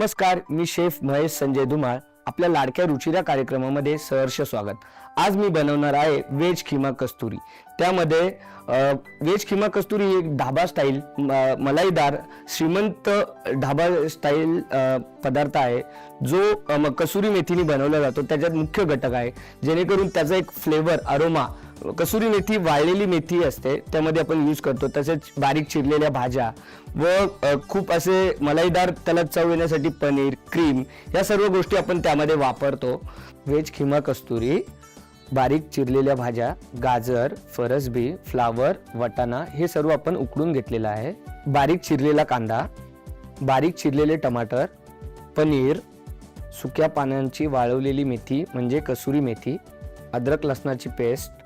नमस्कार मी शेफ महेश संजय धुमाळ. आपल्या लाडक्या रुचिरा कार्यक्रमामध्ये सहर्ष स्वागत. आज मी बनवणार आहे वेज खिमा कस्तुरी. त्यामध्ये वेज खिमा कस्तुरी ही एक ढाबा स्टाईल म- मलाईदार श्रीमंत ढाबा स्टाईल पदार्थ आहे. जो कसुरी मेथीने बनवला जातो. त्याच्यात मुख्य घटक आहे. जेणेकरून त्याचा एक फ्लेवर अरोमा कसुरी मेथी वाळलेली मेथी असते त्यामध्ये आपण यूज करतो. तसेच बारीक चिरलेल्या भाज्या व खूप असे मलाईदार त्याला चव येण्यासाठी पनीर क्रीम या सर्व गोष्टी आपण त्यामध्ये वापरतो. व्हेज खिमा कस्तुरी बारीक चिरलेल्या भाज्या गाजर फरसबी फ्लावर वटाणा हे सर्व आपण उकडून घेतलेलं आहे. बारीक चिरलेला कांदा बारीक चिरलेले टमाटर पनीर सुक्या पानांची वाळवलेली मेथी म्हणजे कसुरी मेथी अद्रक लसणाची पेस्ट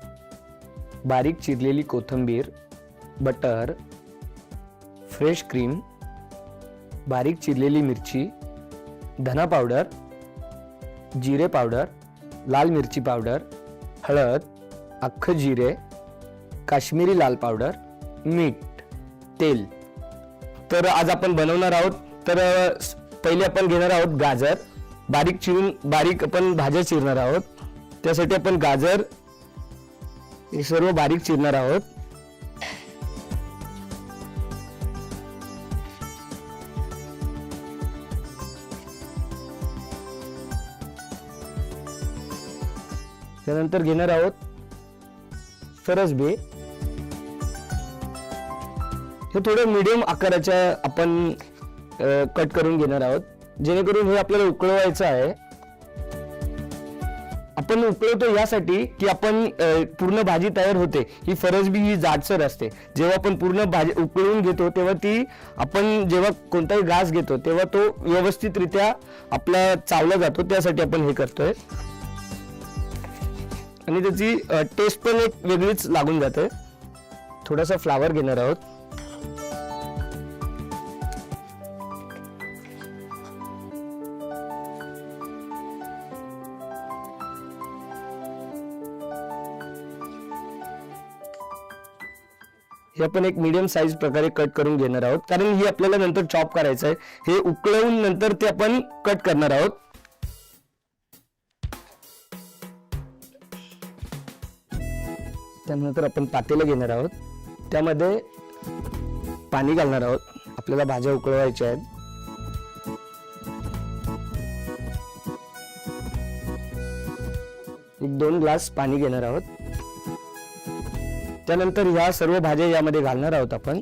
बारीक चिरलेली कोथिंबीर बटर फ्रेश क्रीम बारीक चिरलेली मिरची धना पावडर जिरे पावडर लाल मिरची पावडर हळद अख्खं जिरे काश्मीरी लाल पावडर मीठ तेल. तर आज आपण बनवणार आहोत तर पहिले आपण घेणार आहोत गाजर. बारीक चिरून बारीक आपण भाज्या चिरणार आहोत. त्यासाठी आपण गाजर हे सर्व बारीक चिरणार आहोत. त्यानंतर घेणार आहोत फरसबी हे थोडं मिडियम आकाराच्या आपण कट करून घेणार आहोत. जेणेकरून हे आपल्याला उकळवायचं आहे. आपण उकळवतो यासाठी की आपण पूर्ण भाजी तयार होते. ही फरसबी ही जाडसर असते. जेव्हा आपण पूर्ण भाजी उकळून घेतो तेव्हा ती आपण जेव्हा कोणताही घास घेतो तेव्हा तो व्यवस्थितरित्या आपला चावला जातो. त्यासाठी आपण हे करतोय. आणि त्याची टेस्ट पण एक वेगळीच लागून जाते. थोडासा फ्लावर घेणार आहोत. हे आपण एक मीडियम साईज प्रकारे कट करून घेणार आहोत. कारण ही आपल्याला नंतर चॉप करायचं आहे. हे उकळवून नंतर ते आपण कट करणार आहोत. त्यानंतर आपण पातेलं घेणार आहोत. त्यामध्ये पाणी घालणार आहोत. आपल्याला भाज्या उकळवायच्या आहेत. एक दोन ग्लास पाणी घेणार आहोत. त्यानंतर ह्या सर्व भाज्या यामध्ये घालणार आहोत आपण.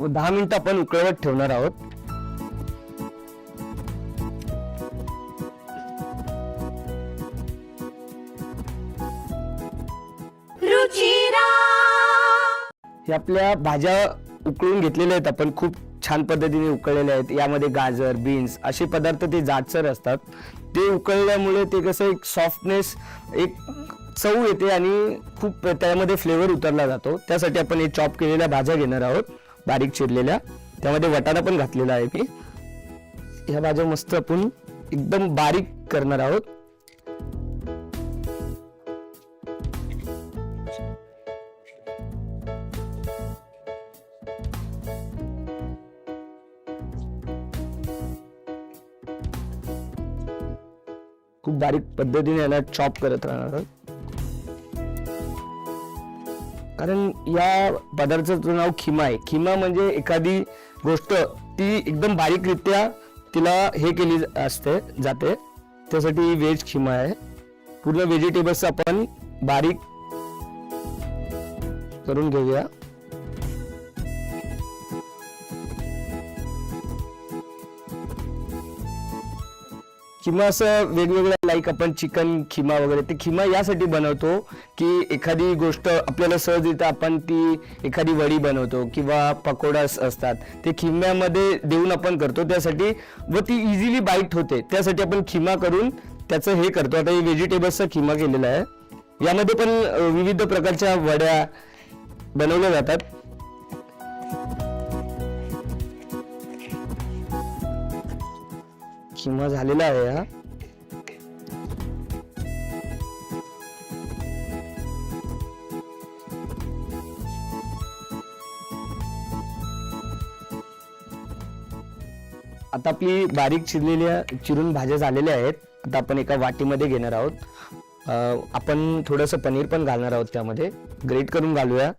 व दहा मिनिटं आपण उकळवत ठेवणार आहोत. हे आपल्या भाज्या उकळून घेतलेल्या आहेत आपण खूप छान पद्धतीने उकळलेल्या आहेत. यामध्ये गाजर बीन्स असे पदार्थ ते जाडसर असतात. ते उकळल्यामुळे ते कसं एक सॉफ्टनेस एक चव येते आणि खूप त्यामध्ये फ्लेवर उतरला जातो. त्यासाठी आपण हे चॉप केलेल्या भाज्या घेणार आहोत बारीक चिरलेल्या. त्यामध्ये वटाणा पण घातलेला आहे मी. ह्या भाज्या मस्त आपण एकदम बारीक करणार आहोत. बारीक पद्धतीने याला चॉप करत राहणार आहोत. कारण या पदार्थाचं नाव खिमा आहे. खिमा म्हणजे एखादी गोष्ट ती एकदम बारीकरित्या तिला हे केली असते जाते. त्यासाठी व्हेज खिमा आहे. पूर्ण व्हेजिटेबल्स आपण बारीक करून घेऊया. किंवा असं वेगवेगळ्या लाईक आपण चिकन खिमा वगैरे ते खिमा यासाठी बनवतो की एखादी गोष्ट आपल्याला सहज आपण ती एखादी वडी बनवतो किंवा पकोडा असतात. ते खिम्यामध्ये देऊन आपण करतो. त्यासाठी व ती इझिली बाईट होते. त्यासाठी आपण खिमा करून त्याचं हे करतो. आता हे व्हेजिटेबल्सचा खिमा केलेला आहे. यामध्ये पण विविध प्रकारच्या वड्या बनवल्या जातात. किंवा झालेला आहे हा. आता आपली बारीक चिरलेल्या चिरून भाज्या झालेल्या आहेत. आता आपण एका वाटीमध्ये घेणार आहोत. आपण थोडंसं पनीर पण घालणार आहोत त्यामध्ये. ग्रेट करून घालूया.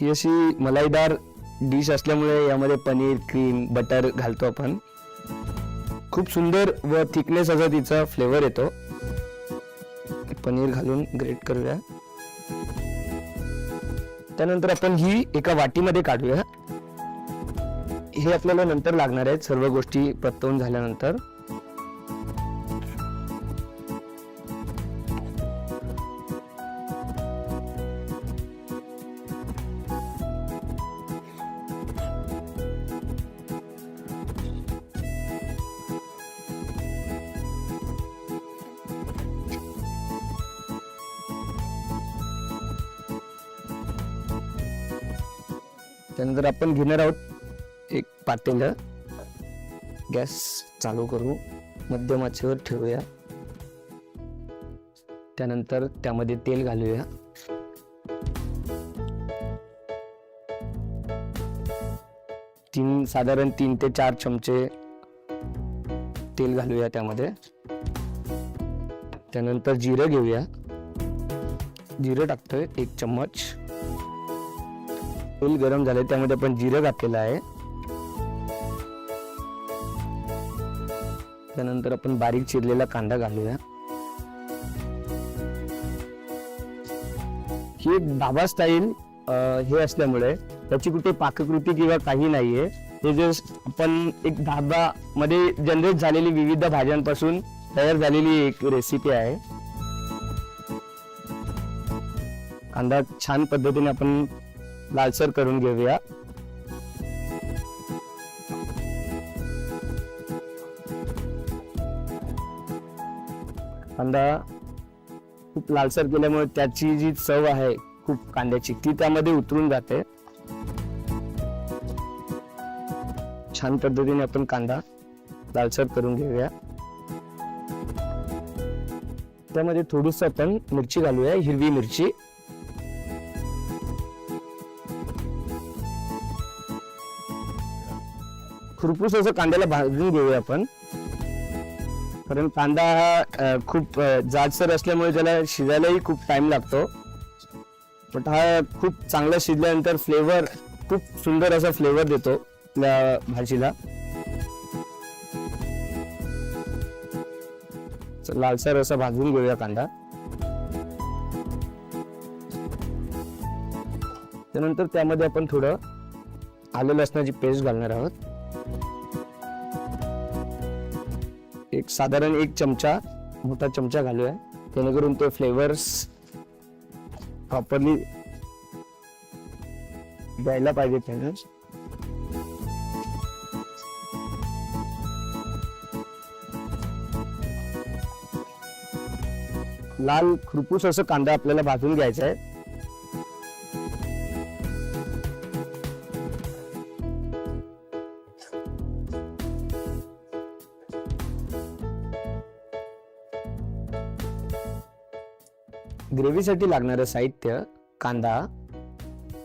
ही अशी मलाईदार डिश असल्यामुळे यामध्ये पनीर क्रीम बटर घालतो आपण. खूप सुंदर व थिकनेस असा तिचा फ्लेवर येतो. पनीर घालून ग्रेट करूया. त्यानंतर आपण ही एका वाटीमध्ये काढूया. हे आपल्याला नंतर लागणार आहेत सर्व गोष्टी परतवून झाल्यानंतर. त्यानंतर आपण घेणार आहोत एक पातेलं. गॅस चालू करू मध्यमाचेवर ठेवूया. त्यानंतर त्यामध्ये तेल घालूया. तीन साधारण तीन ते चार चमचे तेल घालूया त्यामध्ये. त्यानंतर जिरं घेऊया. जिरं टाकतोय एक चम्मच. तेल गरम झाले त्यामध्ये आपण जिरं घातलेलं आहे. त्यानंतर आपण बारीक चिरलेला कांदा घालूया. ही एक ढाबा स्टाईल हे असल्यामुळे त्याची कुठे पाककृती किंवा काही नाहीये. हे जे आपण एक धाबा मध्ये जनरेट झालेली विविध भाज्यांपासून तयार झालेली एक रेसिपी आहे. कांदा छान पद्धतीने आपण लालसर करून घेऊया. कांदा खूप लालसर केल्यामुळे त्याची जी चव आहे खूप कांद्याची ती त्यामध्ये उतरून जाते. छान पद्धतीने आपण कांदा लालसर करून घेऊया. त्यामध्ये थोडस आपण मिरची घालूया हिरवी मिरची. खुरपूस असं कांद्याला भाजून घेऊया आपण. कारण कांदा हा खूप जाडसर असल्यामुळे त्याला शिजायलाही खूप टाइम लागतो. बट हा खूप चांगला शिजल्यानंतर फ्लेवर खूप सुंदर असा फ्लेवर देतो आपल्या भाजीला. लालसर असा भाजून घेऊया कांदा. त्यानंतर त्यामध्ये आपण थोडं आलं लसणाची पेस्ट घालणार आहोत. एक साधारण एक चमचा मोठा चमचा घालूया. जेणेकरून ते फ्लेवर्स प्रॉपरली द्यायला पाहिजे त्याने लाल खुरपूस असं कांदा आपल्याला भाजून घ्यायचा आहे. चवीसाठी लागणारं साहित्य कांदा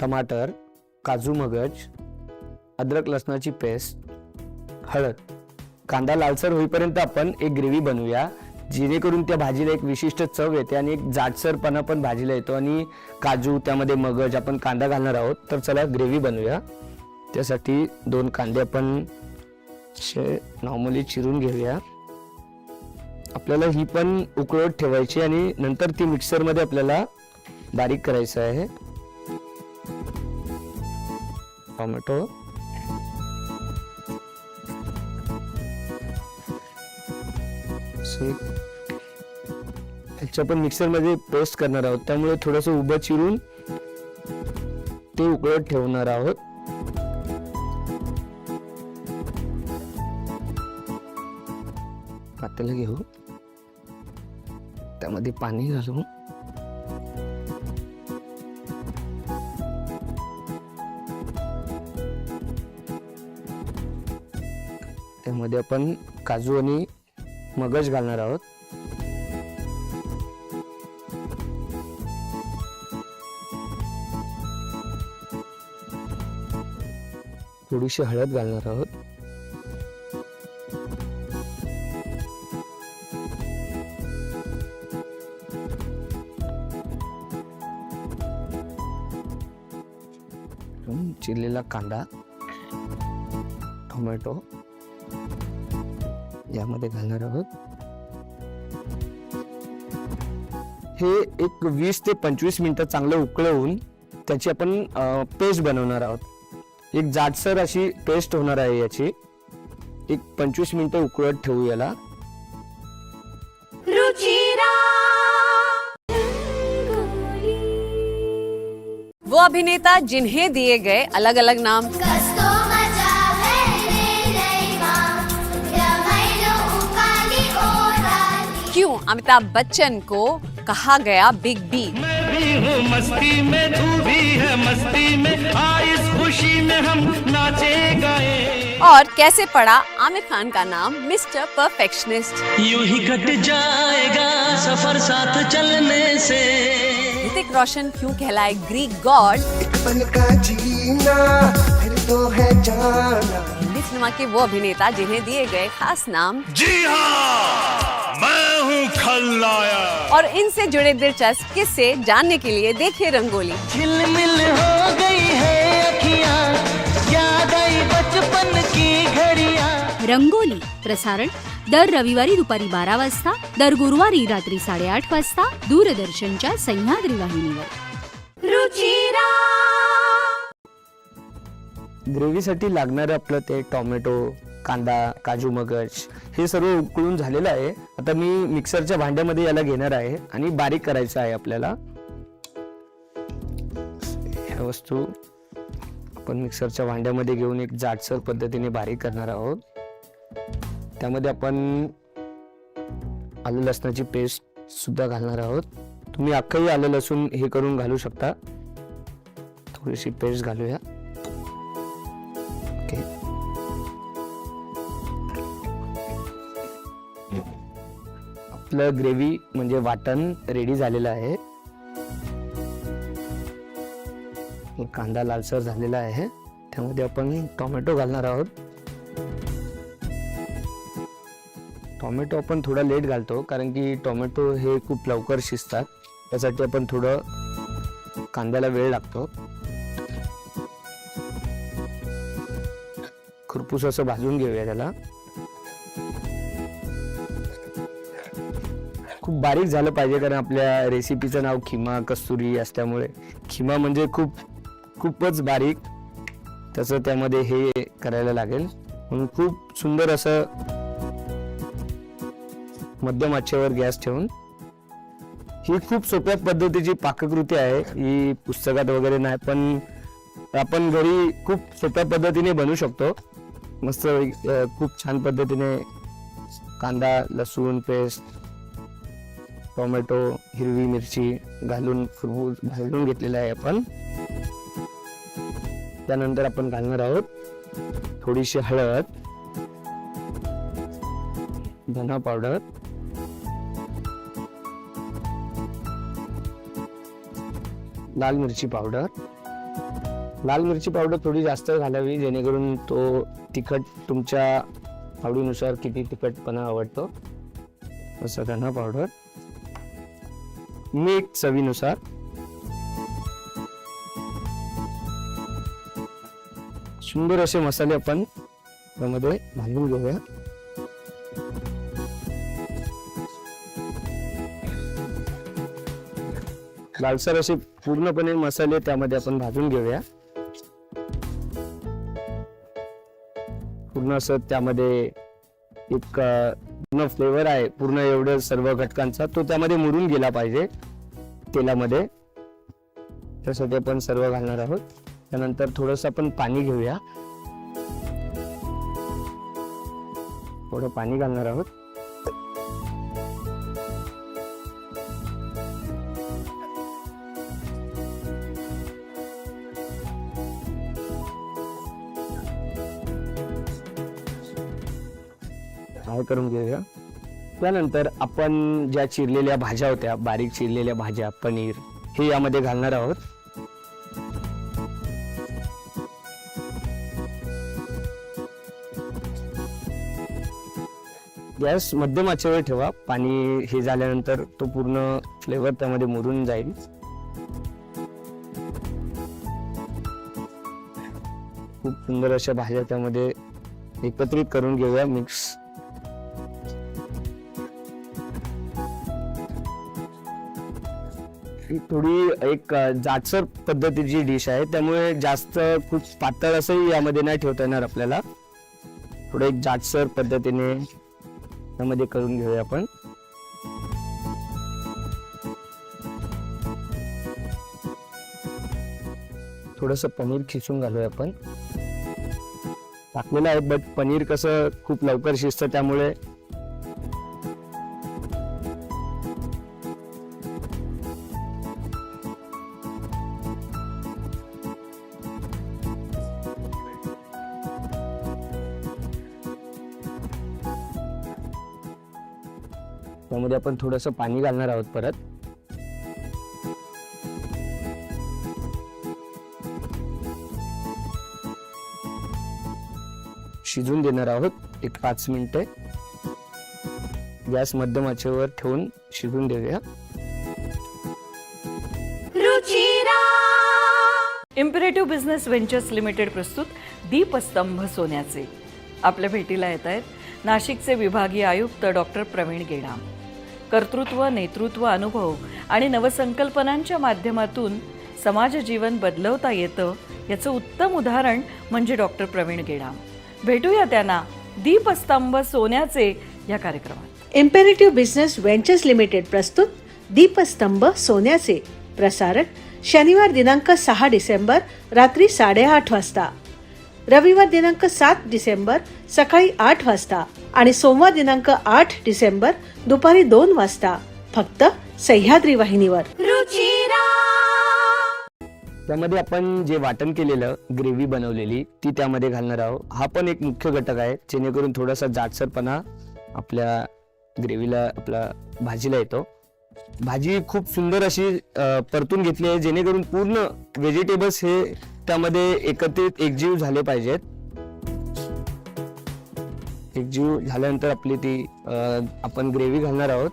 टमाटर काजू मगज अद्रक लसणाची पेस्ट हळद. कांदा लालसर होईपर्यंत आपण एक ग्रेव्ही बनवूया जेणेकरून त्या भाजीला एक विशिष्ट चव येते आणि एक जाडसरपणा पण भाजीला येतो आणि काजू त्यामध्ये मगज आपण कांदा घालणार आहोत तर चला ग्रेव्ही बनवूया. त्यासाठी दोन कांदे आपण नॉर्मली चिरून घेऊया. आपल्याला ही पण उकळत ठेवायची आणि नंतर ती मिक्सरमध्ये आपल्याला बारीक करायचं आहे. टोमॅटो. ह्याच्या पण मिक्सरमध्ये पेस्ट करणार आहोत. त्यामुळे थोडंसं उभं चिरून ते उकळत ठेवणार आहोत. पातेलं घेऊ. त्यामध्ये पाणी घालू. त्यामध्ये आपण काजू आणि मगज घालणार आहोत. थोडीशी हळद घालणार आहोत. चिरलेला कांदा टोमॅटो यामध्ये घालणार आहोत. हे एक वीस ते पंचवीस मिनिटं चांगलं उकळवून त्याची आपण पेस्ट बनवणार आहोत. एक जाडसर अशी पेस्ट होणार आहे याची. एक पंचवीस मिनिटं उकळत ठेवू याला. अभिनेता जिन्हें दिए गए अलग अलग नाम है क्यों अमिताभ बच्चन को कहा गया बिग बी मैं भी हूँ मस्ती में तू भी है मस्ती में आ इस खुशी में हम नाचे गाए। और कैसे पड़ा आमिर खान का नाम मिस्टर परफेक्शनिस्ट? यूँ ही कट जाएगा सफ़र साथ चलने से। ऋतिक रोशन क्यों कहलाए ग्रीक गॉड? पल का जीना फिर तो है जाना हिंदी सिनेमा के वो अभिनेता जिन्हें दिए गए खास नाम। जी हाँ मैं हूँ खलनायक और इनसे जुड़े दिलचस्प किस्से जानने के लिए देखिए रंगोली। झिलमिल हो गई है अखियाँ याद आई बचपन की घड़ियाँ। रंगोली प्रसारण दर रविवारी दुपारी बारा वाजता दर गुरुवारी रात्री साडेआठ वाजता दूरदर्शनच्या सह्याद्री वाहिनीवर. रुचिरा ग्रेव्हीसाठी लागणारं आपलं ते टोमॅटो कांदा काजू मगज हे सर्व उकळून झालेलं आहे. आता मी मिक्सरच्या भांड्यामध्ये याला घेणार आहे आणि बारीक करायचं आहे आपल्याला. ह्या वस्तू आपण मिक्सरच्या भांड्यामध्ये घेऊन एक जाडसर पद्धतीने बारीक करणार आहोत. त्यामध्ये आपण आलं लसणाची पेस्ट सुद्धा घालणार आहोत. तुम्ही अख्खंही आलं लसूण हे करून घालू शकता. थोडीशी पेस्ट घालूया. ओके आपलं ग्रेव्ही म्हणजे वाटण रेडी झालेलं आहे. कांदा लालसर झालेला आहे. त्यामध्ये आपण टोमॅटो घालणार आहोत. टोमॅटो आपण थोडा लेट घालतो कारण की टोमॅटो हे खूप लवकर शिजतात. त्यासाठी आपण थोडं कांद्याला वेळ लागतो. खुरपूस असं भाजून घेऊया त्याला. खूप बारीक झालं पाहिजे कारण आपल्या रेसिपीचं नाव खिमा कस्तुरी असल्यामुळे. खिमा म्हणजे खूप खूपच बारीक. त्याचं त्यामध्ये हे करायला लागेल. म्हणून खूप सुंदर असं मध्यम आचेवर गॅस ठेवून. ही खूप सोप्या पद्धतीची पाककृती आहे. ही पुस्तकात वगैरे नाही पण आपण घरी खूप सोप्या पद्धतीने बनवू शकतो. मस्त खूप छान पद्धतीने कांदा लसूण पेस्ट टोमॅटो हिरवी मिरची घालून फुलवून भाजून घेतलेला आहे आपण. त्यानंतर आपण घालणार आहोत थोडीशी हळद धना पावडर. लाल मिरची पावडर. लाल मिरची पावडर थोडी जास्त घालावी जेणेकरून तो तिखट तुमच्या आवडीनुसार किती तिखटपणा आवडतो. असं धना पावडर. मीठ चवीनुसार. सुंदर असे मसाले आपण त्यामध्ये भाजून घेऊया. लालसर असे पूर्णपणे मसाले त्यामध्ये आपण भाजून घेऊया. पूर्ण असं त्यामध्ये एक पूर्ण फ्लेवर आहे. पूर्ण एवढं सर्व घटकांचा तो त्यामध्ये मुरून गेला पाहिजे तेलामध्ये. त्यासाठी आपण सर्व घालणार आहोत. त्यानंतर थोडस आपण पाणी घेऊया. थोडं पाणी घालणार आहोत. करून घेऊया. त्यानंतर आपण ज्या चिरलेल्या भाज्या होत्या बारीक चिरलेल्या भाज्या पनीर हे यामध्ये घालणार आहोत. गॅस मध्यम आचेवर ठेवा. पाणी हे झाल्यानंतर तो पूर्ण फ्लेवर त्यामध्ये मुरून जाईल. खूप सुंदर अशा भाज्या त्यामध्ये एकत्रित करून घेऊया. मिक्स थोडी एक जाडसर पद्धतीची डिश आहे. त्यामुळे जास्त खूप पातळ असंही यामध्ये नाही ठेवता येणार आपल्याला. थोडं एक जाडसर पद्धतीने यामध्ये करून घेऊया आपण. थोडस पनीर खिसून घालूया आपण. टाकलेलं आहे बट पनीर कसं खूप लवकर शिजतं त्यामुळे त्यामध्ये आपण थोडस पाणी घालणार आहोत परत. शिजून देणार आहोत एक पाच मिनिटे. गॅस मध्यम आचेवर ठेवून शिजून देऊया. Ruchira! Imperative business ventures limited प्रस्तुत दीपस्तंभ सोन्याचे. आपल्या भेटीला येत आहेत नाशिकचे विभागीय आयुक्त डॉक्टर प्रवीण गेडाम. कर्तृत्व नेतृत्व अनुभव आणि नवसंकल्पनांच्या माध्यमातून समाज जीवन बदलवता येतं याचं उत्तम उदाहरण म्हणजे डॉक्टर प्रवीण गेडाम. भेटूया त्यांना दीपस्तंभ सोन्याचे या कार्यक्रमात. इम्पेरेटिव्ह बिझनेस व्हेंचर्स लिमिटेड प्रस्तुत दीपस्तंभ सोन्याचे. प्रसारण शनिवार दिनांक सहा डिसेंबर रात्री साडेआठ वाजता. रविवार दिनांक सात डिसेंबर सकाळी आठ वाजता. आणि सोमवार दिनांक आठ डिसेंबर दुपारी दोन वाजता फक्त सह्याद्री वाहिनीवर. त्यामध्ये आपण जे वाटण केलेलं ग्रेव्ही बनवलेली ती त्यामध्ये घालणार आहोत. हा पण एक मुख्य घटक आहे जेणेकरून थोडासा जाडसरपणा आपल्या ग्रेव्हीला आपला भाजीला येतो. भाजी खूप सुंदर अशी परतून घेतली आहे जेणेकरून पूर्ण व्हेजिटेबल्स हे त्यामध्ये एकत्रित एकजीव झाले पाहिजेत. एकजीव झाल्यानंतर आपली ती आपण ग्रेव्ही घालणार आहोत.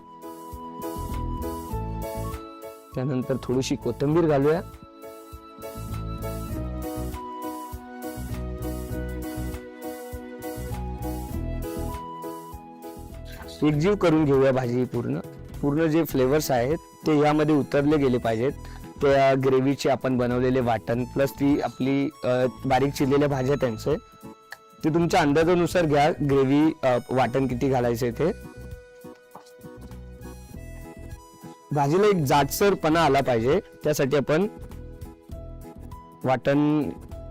त्यानंतर थोडीशी कोथिंबीर घालूया. एकजीव करून घेऊया भाजी पूर्ण. पूर्ण जे फ्लेवर्स आहेत ते यामध्ये उतरले गेले पाहिजेत. त्या ग्रेव्हीचे आपण बनवलेले वाटण प्लस ती आपली बारीक चिरलेल्या भाज्या त्यांचे. ते तुमच्या अंदाजानुसार घ्या. ग्रेव्ही वाटण किती घालायचे ते. भाजीला एक जाटसरपणा आला पाहिजे. त्यासाठी आपण वाटण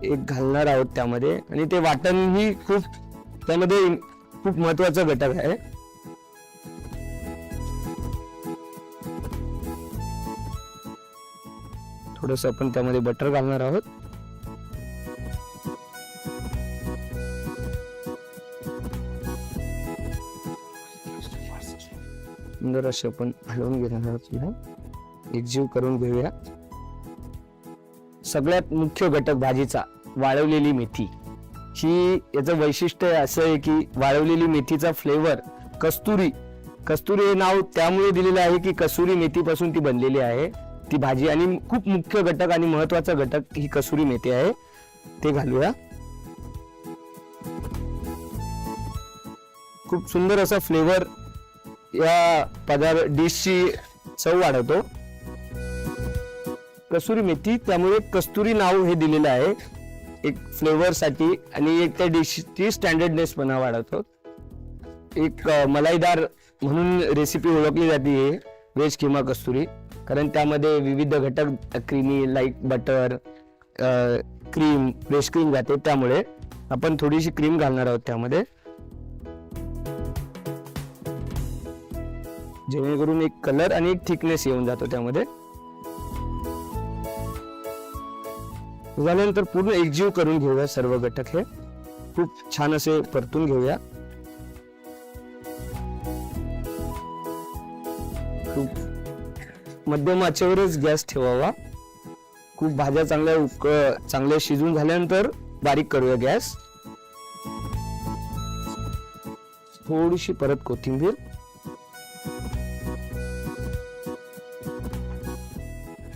एक घालणार आहोत त्यामध्ये. आणि ते वाटण ही खूप त्यामध्ये खूप महत्त्वाचा घटक आहे. थोडस आपण त्यामध्ये बटर घालणार आहोत. सुंदर असे आपण हलवून घेणार आहोत एकजीव करून घेऊया. सगळ्यात मुख्य घटक भाजीचा वाळवलेली मेथी. ही याचं वैशिष्ट्य असं आहे की वाळवलेली मेथीचा फ्लेवर कस्तुरी. कस्तुरी हे नाव त्यामुळे दिलेलं आहे की कसुरी मेथीपासून ती बनलेली आहे. ती भाजी आणि खूप मुख्य घटक आणि महत्त्वाचा घटक ही कसुरी मेथी आहे. ते घालूया. खूप सुंदर असा फ्लेवर या पदार्थ डिशची चव वाढवतो कसुरी मेथी त्यामुळे कस्तुरी नाव हे दिलेलं आहे. एक फ्लेवरसाठी आणि एक त्या डिशची स्टँडर्डनेस पणा वाढवतो. एक मलाईदार म्हणून रेसिपी ओळखली जाते व्हेज किंवा कस्तुरी. कारण त्यामध्ये विविध घटक creamy like butter cream fresh cream जाते. त्यामुळे आपण थोडीशी क्रीम घालणार आहोत त्यामध्ये. जेणेकरून एक कलर आणि एक थिकनेस येऊन जातो त्यामध्ये. झाल्यानंतर पूर्ण एकजीव करून घेऊया सर्व घटक हे. खूप छान असे परतून घेऊया. खूप मध्यम आचेवरच गॅस ठेवावा. खूप भाज्या चांगल्या उक चांगल्या शिजून झाल्यानंतर बारीक करूया गॅस. थोडीशी परत कोथिंबीर.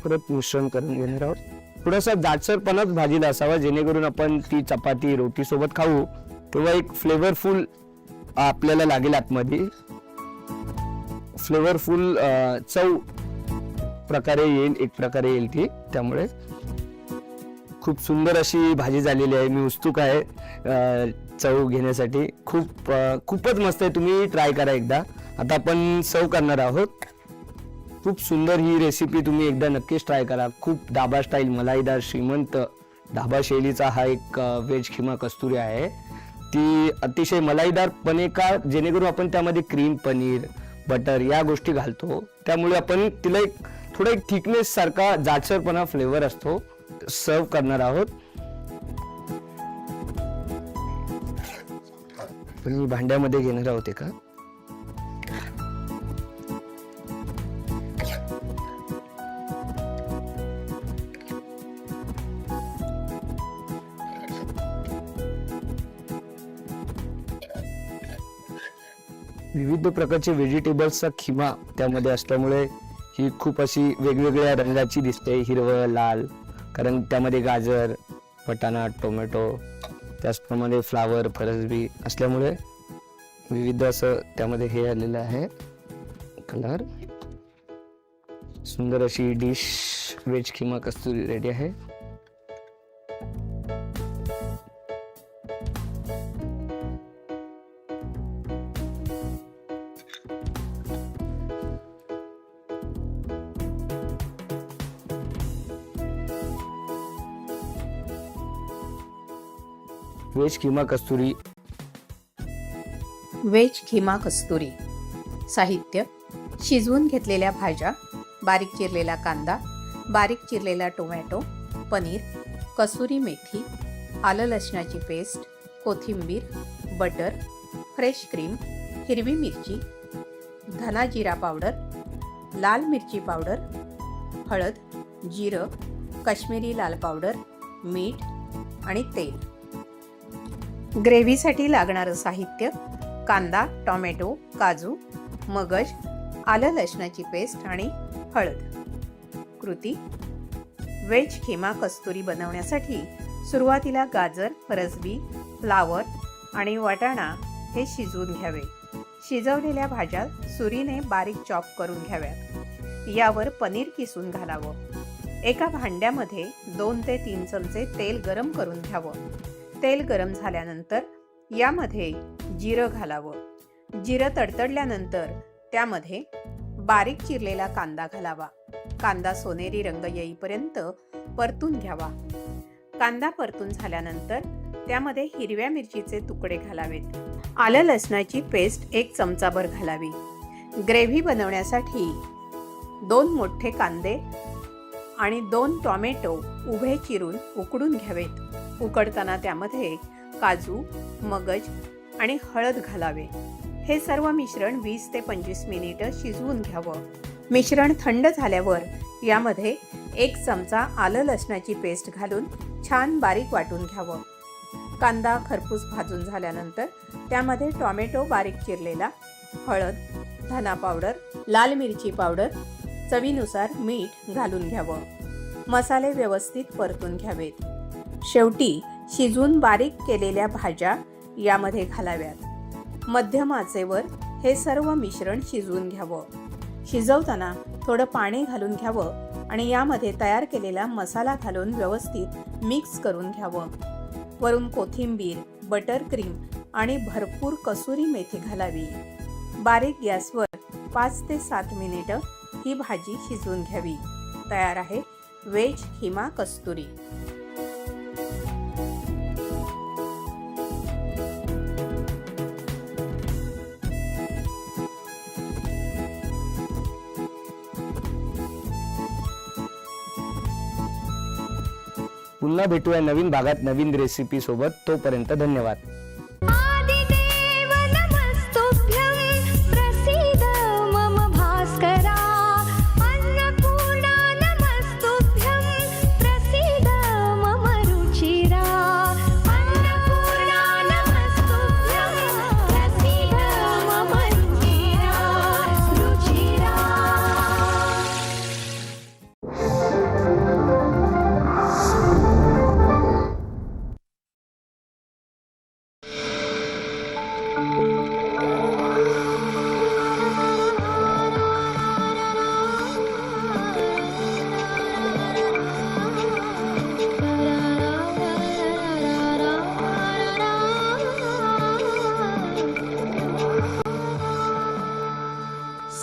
परत मिश्रण करून घेणार आहोत. थोडासा जाडसरपणाच भाजीला असावा जेणेकरून आपण ती चपाती रोटी सोबत खाऊ. तेव्हा एक फ्लेवरफुल आपल्याला लागेल आतमध्ये. फ्लेवरफुल चव प्रकारे येईल एक प्रकारे येईल ती. त्यामुळे खूप सुंदर अशी भाजी झालेली आहे. मी उत्सुक आहे चव घेण्यासाठी. खूप खूपच मस्त आहे. तुम्ही ट्राय करा एकदा. आता आपण सर्व करणार आहोत. खूप सुंदर ही रेसिपी तुम्ही एकदा नक्कीच ट्राय करा. खूप डाबा स्टाईल मलाईदार श्रीमंत ढाबा शैलीचा हा एक व्हेज खिमा कस्तुरी आहे. ती अतिशय मलाईदारपणे का जेणेकरून आपण त्यामध्ये क्रीम पनीर बटर या गोष्टी घालतो. त्यामुळे आपण तिला एक थोडा एक थिकनेस सारखा जाडसरपणा फ्लेवर असतो. सर्व करणार आहोत. पण मी भांड्यामध्ये घेणार आहोत का विविध प्रकारचे व्हेजिटेबल्सचा खिमा त्यामध्ये असल्यामुळे ही खूप अशी वेगवेगळ्या रंगाची दिसते. हिरवं लाल कारण त्यामध्ये गाजर वटाणा टोमॅटो त्याचप्रमाणे फ्लावर फरसबी असल्यामुळे विविध असं त्यामध्ये हे आलेलं आहे. कलर सुंदर अशी डिश व्हेज किंवा कस्तुरी रेडी आहे. व्हेज किमा कस्तुरी. व्हेज खिमा कस्तुरी. साहित्य. शिजवून घेतलेल्या भाज्या. बारीक चिरलेला कांदा. बारीक चिरलेला टोमॅटो. पनीर. कसुरी मेथी. आलं लसणाची पेस्ट. कोथिंबीर. बटर. Fresh cream. हिरवी मिरची. धना जिरा पावडर. लाल मिरची पावडर. हळद. जिरं. काश्मीरी लाल पावडर. मीठ. आणि तेल. ग्रेव्हीसाठी लागणारं साहित्य कांदा टोमॅटो काजू मगज आलं लसणाची पेस्ट आणि हळद. कृती. वेज खिमा कस्तुरी बनवण्यासाठी सुरुवातीला गाजर फरसबी फ्लावर आणि वाटाणा हे शिजवून घ्यावे. शिजवलेल्या भाज्या सुरीने बारीक चॉप करून घ्याव्यात. यावर पनीर किसून घालावं. एका भांड्यामध्ये दोन ते तीन चमचे तेल गरम करून घ्यावं. तेल गरम झाल्यानंतर यामध्ये जिरं घालावं. जिरं तडतडल्यानंतर त्यामध्ये बारीक चिरलेला कांदा घालावा. कांदा सोनेरी रंग येईपर्यंत परतून घ्यावा. कांदा परतून झाल्यानंतर त्यामध्ये हिरव्या मिरचीचे तुकडे घालावेत. आलं लसणाची पेस्ट एक चमचाभर घालावी. ग्रेव्ही बनवण्यासाठी दोन मोठे कांदे आणि दोन टॉमॅटो उभे चिरून उकडून घ्यावेत. उकडताना त्यामध्ये काजू मगज आणि हळद घालावे. हे सर्व मिश्रण वीस ते पंचवीस मिनिटं शिजवून घ्यावं. मिश्रण थंड झाल्यावर यामध्ये एक चमचा आलं लसणाची पेस्ट घालून छान बारीक वाटून घ्यावं. कांदा खरपूस भाजून झाल्यानंतर त्यामध्ये टॉमॅटो बारीक चिरलेला हळद धना पावडर लाल मिरची पावडर चवीनुसार मीठ घालून घ्यावं. मसाले व्यवस्थित परतून घ्यावेत. शेवटी शिजून बारीक केलेल्या भाज्या यामध्ये घालाव्यात. मध्यम आचेवर हे सर्व मिश्रण शिजवून घ्यावं. शिजवताना थोडं पाणी घालून घ्यावं आणि यामध्ये तयार केलेला मसाला घालून व्यवस्थित मिक्स करून घ्यावं. वरून कोथिंबीर बटर क्रीम आणि भरपूर कसुरी मेथी घालावी. बारीक गॅसवर पाच ते सात मिनिटं ही भाजी शिजवून घ्यावी. तयार आहे व्हेज हिमा कस्तुरी. पुन्हा भेटूया नवीन भागात नवीन रेसिपी सोबत. तोपर्यंत धन्यवाद.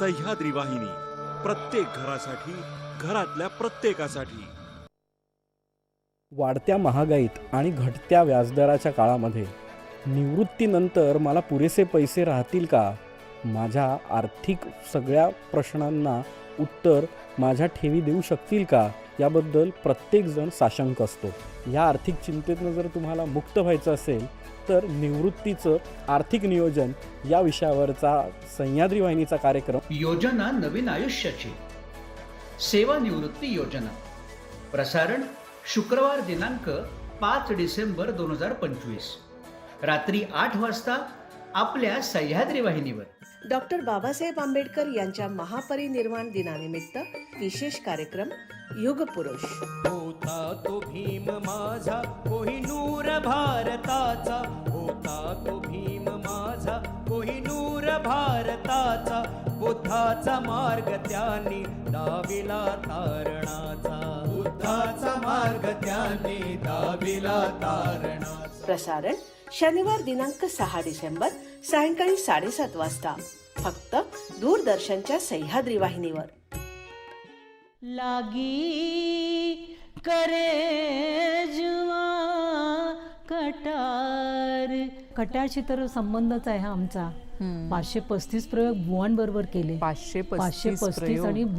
सह्याद्री वाहिनी प्रत्येक घरासाठी घरातल्या प्रत्येकासाठी. वाढत्या महागाईत आणि घटत्या व्याजदराच्या काळामध्ये निवृत्तीनंतर मला पुरेसे पैसे राहतील का? माझ्या आर्थिक सगळ्या प्रश्नांना उत्तर माझ्या ठेवी देऊ शकतील का? याबद्दल प्रत्येकजण साशंक असतो. या आर्थिक चिंतेतनं जर तुम्हाला मुक्त व्हायचं असेल तर निवृत्तीचं आर्थिक नियोजन या विषयावरचा सह्याद्री वाहिनीचा कार्यक्रम. योजना नवीन आयुष्याची. सेवानिवृत्ती योजना. प्रसारण शुक्रवार दिनांक पाच डिसेंबर दोन हजार पंचवीस. रात्री आठ वाजता आपल्या सह्याद्री वाहिनीवर. डॉक्टर बाबासाहेब आंबेडकर यांच्या महापरिनिर्वाण दिनानिमित्त विशेष कार्यक्रम युगपुरुष. होता तो भीम माझा कोहिनूर भारताचा. होता तो भीम माझा कोहिनूर भारताचा. बुद्धाचा मार्ग त्यांनी दाविला तारणाचा. बुद्धाचा मार्ग त्यांनी दाविला तारणाचा. प्रसारण शनिवार दिनांक सहा डिसेंबर सायंकाळी साडेसात वाजता. फक्त दूरदर्शनच्या सह्याद्री वाहिनीवर. लागी करे जुआ कटार. कटाळशी तर संबंधच आहे हा आमचा. पाचशे पस्तीस प्रयोग बुवांबरोबर केले. पाचशे पाचशे पस्तीस आणि